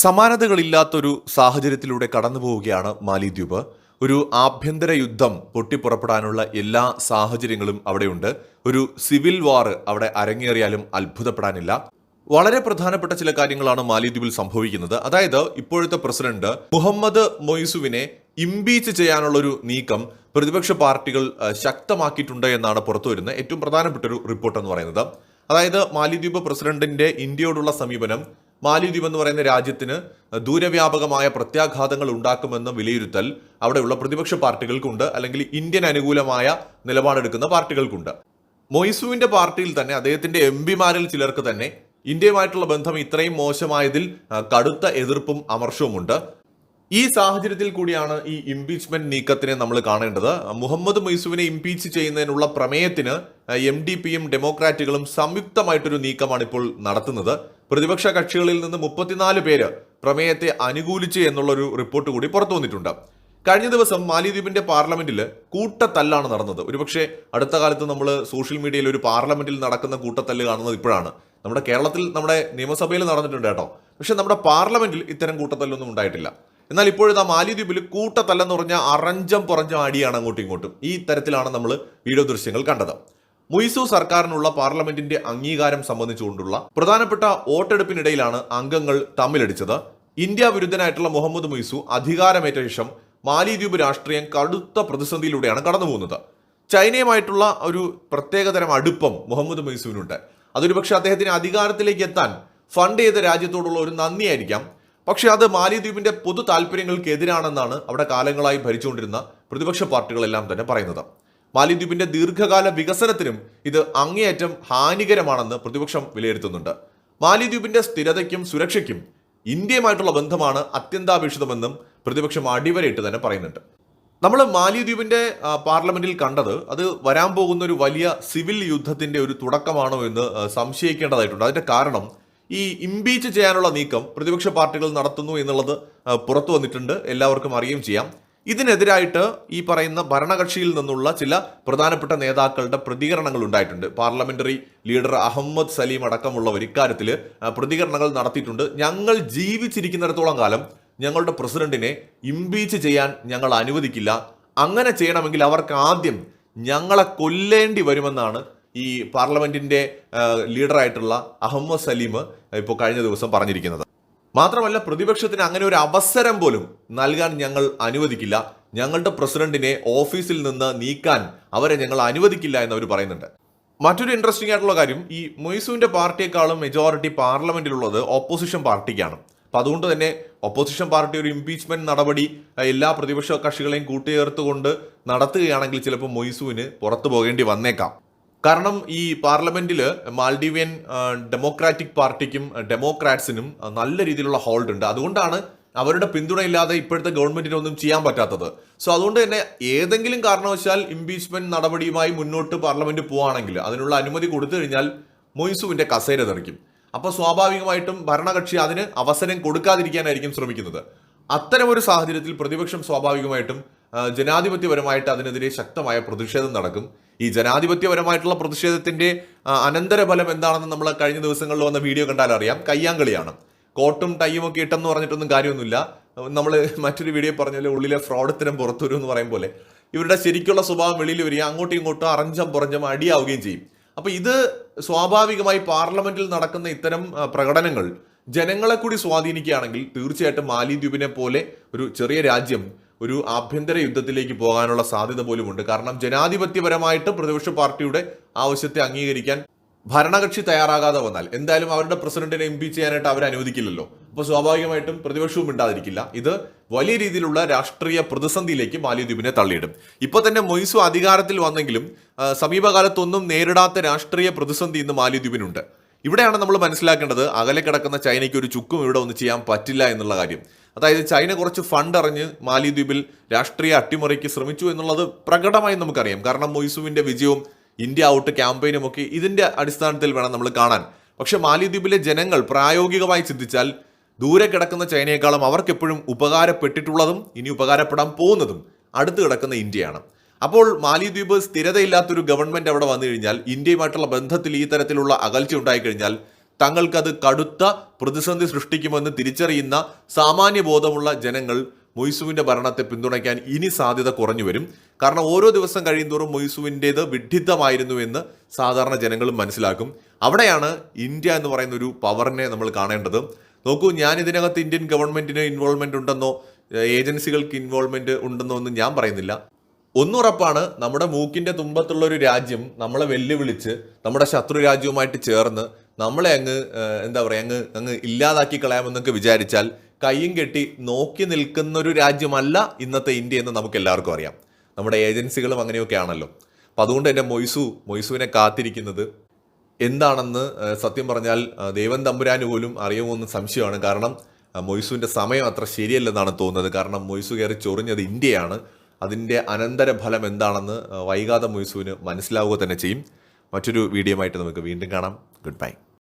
സമാനതകളില്ലാത്തൊരു സാഹചര്യത്തിലൂടെ കടന്നു പോവുകയാണ് മാലിദ്വീപ് ഒരു ആഭ്യന്തര യുദ്ധം പൊട്ടിപ്പുറപ്പെടാനുള്ള എല്ലാ സാഹചര്യങ്ങളും അവിടെയുണ്ട്. ഒരു സിവിൽ വാർ അവിടെ അരങ്ങേറിയാലും അത്ഭുതപ്പെടാനില്ല. വളരെ പ്രധാനപ്പെട്ട ചില കാര്യങ്ങളാണ് മാലിദ്വീപിൽ സംഭവിക്കുന്നത്. അതായത് ഇപ്പോഴത്തെ പ്രസിഡന്റ് മുഹമ്മദ് മൊയ്സുവിനെ ഇംപീച്ച് ചെയ്യാനുള്ള ഒരു നീക്കം പ്രതിപക്ഷ പാർട്ടികൾ ശക്തമാക്കിയിട്ടുണ്ട് എന്നാണ് പുറത്തുവരുന്ന ഏറ്റവും പ്രധാനപ്പെട്ട ഒരു റിപ്പോർട്ട് എന്ന് പറയുന്നത്. അതായത് മാലിദ്വീപ് പ്രസിഡന്റിന്റെ ഇന്ത്യയോടുള്ള സമീപനം മാലിദ്വീപ് എന്ന് പറയുന്ന രാജ്യത്തിന് ദൂരവ്യാപകമായ പ്രത്യാഘാതങ്ങൾ ഉണ്ടാക്കുമെന്ന വിലയിരുത്തൽ അവിടെയുള്ള പ്രതിപക്ഷ പാർട്ടികൾക്കുണ്ട് അല്ലെങ്കിൽ ഇന്ത്യൻ അനുകൂലമായ നിലപാടെടുക്കുന്ന പാർട്ടികൾക്കുണ്ട്. മൊയ്സുവിന്റെ പാർട്ടിയിൽ തന്നെ അദ്ദേഹത്തിന്റെ എം പിമാരിൽ ചിലർക്ക് തന്നെ ഇന്ത്യയുമായിട്ടുള്ള ബന്ധം ഇത്രയും മോശമായതിൽ കടുത്ത എതിർപ്പും അമർഷവുമുണ്ട്. ഈ സാഹചര്യത്തിൽ കൂടിയാണ് ഈ ഇംപീച്ച്മെന്റ് നീക്കത്തിനെ നമ്മൾ കാണേണ്ടത്. മുഹമ്മദ് മൈസൂവിനെ ഇംപീച്ച് ചെയ്യുന്നതിനുള്ള പ്രമേയത്തിന് എം ഡി പിയും ഡെമോക്രാറ്റുകളും സംയുക്തമായിട്ടൊരു നീക്കമാണ് ഇപ്പോൾ നടത്തുന്നത്. പ്രതിപക്ഷ കക്ഷികളിൽ നിന്ന് മുപ്പത്തിനാല് പേര് പ്രമേയത്തെ അനുകൂലിച്ച് എന്നുള്ളൊരു റിപ്പോർട്ട് കൂടി പുറത്തു വന്നിട്ടുണ്ട്. കഴിഞ്ഞ ദിവസം മാലിദ്വീപിന്റെ പാർലമെന്റിൽ കൂട്ടത്തല്ലാണ് നടന്നത്. ഒരുപക്ഷെ അടുത്ത കാലത്ത് നമ്മൾ സോഷ്യൽ മീഡിയയിൽ ഒരു പാർലമെന്റിൽ നടക്കുന്ന കൂട്ടത്തല്ല് കാണുന്നത് ഇപ്പോഴാണ്. നമ്മുടെ കേരളത്തിൽ നമ്മുടെ നിയമസഭയിൽ നടന്നിട്ടുണ്ട് കേട്ടോ. പക്ഷെ നമ്മുടെ പാർലമെന്റിൽ ഇത്തരം കൂട്ടത്തല്ലൊന്നും ഉണ്ടായിട്ടില്ല. എന്നാൽ ഇപ്പോഴത്തെ മാലിദ്വീപിൽ കൂട്ടത്തല്ലെന്ന് പറഞ്ഞ അറഞ്ചം പുറഞ്ചം അടിയാണ് അങ്ങോട്ടും ഇങ്ങോട്ടും. ഈ തരത്തിലാണ് നമ്മൾ വീഡിയോ ദൃശ്യങ്ങൾ കണ്ടത്. മുയ്സു സർക്കാരിനുള്ള പാർലമെന്റിന്റെ അംഗീകാരം സംബന്ധിച്ചുകൊണ്ടുള്ള പ്രധാനപ്പെട്ട വോട്ടെടുപ്പിനിടയിലാണ് അംഗങ്ങൾ തമ്മിലടിച്ചത്. ഇന്ത്യ വിരുദ്ധനായിട്ടുള്ള മുഹമ്മദ് മൊയ്സു അധികാരമേറ്റ ശേഷം മാലിദ്വീപ് രാഷ്ട്രീയം കടുത്ത പ്രതിസന്ധിയിലൂടെയാണ് കടന്നുപോകുന്നത്. ചൈനയുമായിട്ടുള്ള ഒരു പ്രത്യേകതരം അടുപ്പം മുഹമ്മദ് മൊയ്സുവിനുണ്ട്. അതൊരു പക്ഷേ അദ്ദേഹത്തിന് അധികാരത്തിലേക്ക് എത്താൻ ഫണ്ട് ചെയ്ത രാജ്യത്തോടുള്ള ഒരു നന്ദിയായിരിക്കാം. പക്ഷേ അത് മാലിദ്വീപിന്റെ പൊതു താല്പര്യങ്ങൾക്ക് എതിരാണെന്നാണ് അവിടെ കാലങ്ങളായി ഭരിച്ചുകൊണ്ടിരുന്ന പ്രതിപക്ഷ പാർട്ടികളെല്ലാം തന്നെ പറയുന്നത്. മാലിദ്വീപിന്റെ ദീർഘകാല വികസനത്തിനും ഇത് അങ്ങേയറ്റം ഹാനികരമാണെന്ന് പ്രതിപക്ഷം വിലയിരുത്തുന്നുണ്ട്. മാലിദ്വീപിന്റെ സ്ഥിരതയ്ക്കും സുരക്ഷയ്ക്കും ഇന്ത്യയുമായിട്ടുള്ള ബന്ധമാണ് അത്യന്താപേക്ഷിതമെന്നും പ്രതിപക്ഷം അടിവരയിട്ട് തന്നെ പറയുന്നുണ്ട്. നമ്മൾ മാലിദ്വീപിന്റെ പാർലമെന്റിൽ കണ്ടത് അത് വരാൻ പോകുന്ന ഒരു വലിയ സിവിൽ യുദ്ധത്തിന്റെ ഒരു തുടക്കമാണോ എന്ന് സംശയിക്കേണ്ടതായിട്ടുണ്ട്. അതിന്റെ കാരണം ഈ ഇംപീച്ച് ചെയ്യാനുള്ള നീക്കം പ്രതിപക്ഷ പാർട്ടികൾ നടത്തുന്നു എന്നുള്ളത് പുറത്തു വന്നിട്ടുണ്ട്. എല്ലാവർക്കും അറിയുകയും ചെയ്യാം. ഇതിനെതിരായിട്ട് ഈ പറയുന്ന ഭരണകക്ഷിയിൽ നിന്നുള്ള ചില പ്രധാനപ്പെട്ട നേതാക്കളുടെ പ്രതികരണങ്ങൾ ഉണ്ടായിട്ടുണ്ട്. പാർലമെന്ററി ലീഡർ അഹമ്മദ് സലീം അടക്കമുള്ളവർ ഇക്കാര്യത്തിൽ പ്രതികരണങ്ങൾ നടത്തിയിട്ടുണ്ട്. ഞങ്ങൾ ജീവിച്ചിരിക്കുന്നിടത്തോളം കാലം ഞങ്ങളുടെ പ്രസിഡന്റിനെ ഇംപീച്ച് ചെയ്യാൻ ഞങ്ങൾ അനുവദിക്കില്ല. അങ്ങനെ ചെയ്യണമെങ്കിൽ അവർക്ക് ആദ്യം ഞങ്ങളെ കൊല്ലേണ്ടി വരുമെന്നാണ് ഈ പാർലമെന്റിന്റെ ലീഡറായിട്ടുള്ള അഹമ്മദ് സലീം ഇപ്പോൾ കഴിഞ്ഞ ദിവസം പറഞ്ഞിരിക്കുന്നത്. മാത്രമല്ല പ്രതിപക്ഷത്തിന് അങ്ങനെ ഒരു അവസരം പോലും നൽകാൻ ഞങ്ങൾ അനുവദിക്കില്ല. ഞങ്ങളുടെ പ്രസിഡന്റിനെ ഓഫീസിൽ നിന്ന് നീക്കാൻ അവരെ ഞങ്ങൾ അനുവദിക്കില്ല എന്ന് അവർ പറയുന്നുണ്ട്. മറ്റൊരു ഇൻട്രസ്റ്റിംഗ് ആയിട്ടുള്ള കാര്യം ഈ മൊയ്സുവിന്റെ പാർട്ടിയെക്കാളും മെജോറിറ്റി പാർലമെന്റിലുള്ളത് ഓപ്പോസിഷൻ പാർട്ടിക്കാണ്. അപ്പൊ അതുകൊണ്ട് തന്നെ ഓപ്പോസിഷൻ പാർട്ടി ഒരു ഇംപീച്ച്മെന്റ് നടപടി എല്ലാ പ്രതിപക്ഷ കക്ഷികളെയും കൂട്ടിയേർത്തുകൊണ്ട് നടത്തുകയാണെങ്കിൽ ചിലപ്പോൾ മൊയ്സുവിന് പുറത്തു പോകേണ്ടി വന്നേക്കാം. കാരണം ഈ പാർലമെന്റിൽ മാൽഡീവിയൻ ഡെമോക്രാറ്റിക് പാർട്ടിക്കും ഡെമോക്രാറ്റ്സിനും നല്ല രീതിയിലുള്ള ഹോൾഡ് ഉണ്ട്. അതുകൊണ്ടാണ് അവരുടെ പിന്തുണയില്ലാതെ ഇപ്പോഴത്തെ ഗവൺമെന്റിന് ഒന്നും ചെയ്യാൻ പറ്റാത്തത്. സോ അതുകൊണ്ട് തന്നെ ഏതെങ്കിലും കാരണവശാൽ ഇംപീച്ച്മെന്റ് നടപടിയുമായി മുന്നോട്ട് പാർലമെന്റ് പോവാണെങ്കിൽ അതിനുള്ള അനുമതി കൊടുത്തു കഴിഞ്ഞാൽ മൊയ്സുവിന്റെ കസേര തെറിക്കും. അപ്പോൾ സ്വാഭാവികമായിട്ടും ഭരണകക്ഷി അതിന് അവസരം കൊടുക്കാതിരിക്കാനായിരിക്കും ശ്രമിക്കുന്നത്. അത്തരമൊരു സാഹചര്യത്തിൽ പ്രതിപക്ഷം സ്വാഭാവികമായിട്ടും ജനാധിപത്യപരമായിട്ട് അതിനെതിരെ ശക്തമായ പ്രതിഷേധം നടക്കും. ഈ ജനാധിപത്യപരമായിട്ടുള്ള പ്രതിഷേധത്തിന്റെ അനന്തരഫലം എന്താണെന്ന് നമ്മൾ കഴിഞ്ഞ ദിവസങ്ങളിൽ വന്ന വീഡിയോ കണ്ടാൽ അറിയാം. കയ്യാങ്കളിയാണ്. കോട്ടും ടൈയും ഒക്കെ ഇട്ടെന്ന് പറഞ്ഞിട്ടൊന്നും കാര്യമൊന്നുമില്ല. നമ്മൾ മറ്റൊരു വീഡിയോ പറഞ്ഞാൽ ഉള്ളിലെ ഫ്രോഡത്തിനും പുറത്തു വരും എന്ന് പറയും പോലെ. ഇവരുടെ ശരിക്കുള്ള സ്വഭാവം വെളിയിൽ വരിക അങ്ങോട്ടും ഇങ്ങോട്ടും അറഞ്ചം പുറഞ്ചം അടിയാവുകയും ചെയ്യും. അപ്പൊ ഇത് സ്വാഭാവികമായി പാർലമെന്റിൽ നടക്കുന്ന ഇത്തരം പ്രകടനങ്ങൾ ജനങ്ങളെ കൂടി സ്വാധീനിക്കുകയാണെങ്കിൽ തീർച്ചയായിട്ടും മാലിദ്വീപിനെ പോലെ ഒരു ചെറിയ രാജ്യം ഒരു ആഭ്യന്തര യുദ്ധത്തിലേക്ക് പോകാനുള്ള സാധ്യത പോലുമുണ്ട്. കാരണം ജനാധിപത്യപരമായിട്ട് പ്രതിപക്ഷ പാർട്ടിയുടെ ആവശ്യത്തെ അംഗീകരിക്കാൻ ഭരണകക്ഷി തയ്യാറാകാതെ വന്നാൽ എന്തായാലും അവരുടെ പ്രസിഡന്റിനെ ഇംപീച്ച് ചെയ്യാനായിട്ട് അവർ അനുവദിക്കില്ലല്ലോ. അപ്പോൾ സ്വാഭാവികമായിട്ടും പ്രതിപക്ഷവും ഉണ്ടാതിരിക്കില്ല ഇത് വലിയ രീതിയിലുള്ള രാഷ്ട്രീയ പ്രതിസന്ധിയിലേക്ക് മാലിദ്വീപിനെ തള്ളിയിടും. ഇപ്പോൾ തന്നെ മൊയ്സു അധികാരത്തിൽ വന്നെങ്കിലും സമീപകാലത്തൊന്നും നേരിടാത്ത രാഷ്ട്രീയ പ്രതിസന്ധി ഇന്ന് മാലിദ്വീപിനുണ്ട്. ഇവിടെയാണ് നമ്മൾ മനസ്സിലാക്കേണ്ടത് അകലെ കിടക്കുന്ന ചൈനയ്ക്ക് ഒരു ചുക്കും ഇവിടെ ഒന്നും ചെയ്യാൻ പറ്റില്ല എന്നുള്ള കാര്യം. അതായത് ചൈന കുറച്ച് ഫണ്ട് അറിഞ്ഞ് മാലിദ്വീപിൽ രാഷ്ട്രീയ അട്ടിമറിക്ക് ശ്രമിച്ചു എന്നുള്ളത് പ്രകടമായി നമുക്കറിയാം. കാരണം മൊയ്സുവിന്റെ വിജയവും ഇന്ത്യ ഔട്ട് ക്യാമ്പയിനും ഒക്കെ ഇതിന്റെ അടിസ്ഥാനത്തിൽ വേണം നമ്മൾ കാണാൻ. പക്ഷേ മാലിദ്വീപിലെ ജനങ്ങൾ പ്രായോഗികമായി ചിന്തിച്ചാൽ ദൂരെ കിടക്കുന്ന ചൈനയെക്കാളും അവർക്ക് എപ്പോഴും ഉപകാരപ്പെട്ടിട്ടുള്ളതും ഇനി ഉപകാരപ്പെടാൻ പോകുന്നതും അടുത്ത് കിടക്കുന്ന ഇന്ത്യയാണ്. അപ്പോൾ മാലിദ്വീപ് സ്ഥിരതയില്ലാത്തൊരു ഗവൺമെന്റ് അവിടെ വന്നു കഴിഞ്ഞാൽ ഇന്ത്യയുമായിട്ടുള്ള ബന്ധത്തിൽ ഈ തരത്തിലുള്ള അകൽച്ച ഉണ്ടായിക്കഴിഞ്ഞാൽ തങ്ങൾക്കത് കടുത്ത പ്രതിസന്ധി സൃഷ്ടിക്കുമെന്ന് തിരിച്ചറിയുന്ന സാമാന്യ ബോധമുള്ള ജനങ്ങൾ മൊയ്സുവിന്റെ ഭരണത്തെ പിന്തുണയ്ക്കാൻ ഇനി സാധ്യത കുറഞ്ഞു വരും. കാരണം ഓരോ ദിവസം കഴിയുന്തോറും മൊയ്സുവിന്റേത് വിഡ്ഢിത്തമായിരുന്നു എന്ന് സാധാരണ ജനങ്ങളും മനസ്സിലാക്കും. അവിടെയാണ് ഇന്ത്യ എന്ന് പറയുന്ന ഒരു പവറിനെ നമ്മൾ കാണേണ്ടത്. നോക്കൂ ഞാൻ ഇതിനകത്ത് ഇന്ത്യൻ ഗവൺമെന്റിന് ഇൻവോൾവ്മെന്റ് ഉണ്ടെന്നോ ഏജൻസികൾക്ക് ഇൻവോൾവ്മെന്റ് ഉണ്ടെന്നോ ഒന്നും ഞാൻ പറയുന്നില്ല. ഒന്നുറപ്പാണ് നമ്മുടെ മൂക്കിന്റെ തുമ്പത്തുള്ള ഒരു രാജ്യം നമ്മളെ വെല്ലുവിളിച്ച് നമ്മുടെ ശത്രു രാജ്യവുമായിട്ട് ചേർന്ന് നമ്മളെ അങ്ങ് എന്താ പറയുക അങ്ങ് അങ്ങ് ഇല്ലാതാക്കി കളയാമെന്നൊക്കെ വിചാരിച്ചാൽ കയ്യും കെട്ടി നോക്കി നിൽക്കുന്ന ഒരു രാജ്യമല്ല ഇന്നത്തെ ഇന്ത്യ എന്ന് നമുക്ക് എല്ലാവർക്കും അറിയാം. നമ്മുടെ ഏജൻസികളും അങ്ങനെയൊക്കെ ആണല്ലോ. അപ്പം അതുകൊണ്ട് തന്നെ മൊയ്സു മൊയ്സുവിനെ കാത്തിരിക്കുന്നത് എന്താണെന്ന് സത്യം പറഞ്ഞാൽ ദേവം ദേവൻ തമ്പുരാന് പോലും അറിയുമോന്ന് സംശയമാണ്. കാരണം മൊയ്സുവിന്റെ സമയം അത്ര ശരിയല്ലെന്നാണ് തോന്നുന്നത്. കാരണം മൊയ്സു കയറി ചൊറിഞ്ഞത് ഇന്ത്യയാണ്. അതിന്റെ അനന്തരഫലം എന്താണെന്ന് വൈകാതെ മൊയ്സുവിന് മനസ്സിലാവുക തന്നെ ചെയ്യും. മറ്റൊരു വീഡിയോ ആയിട്ട് നമുക്ക് വീണ്ടും കാണാം. Goodbye.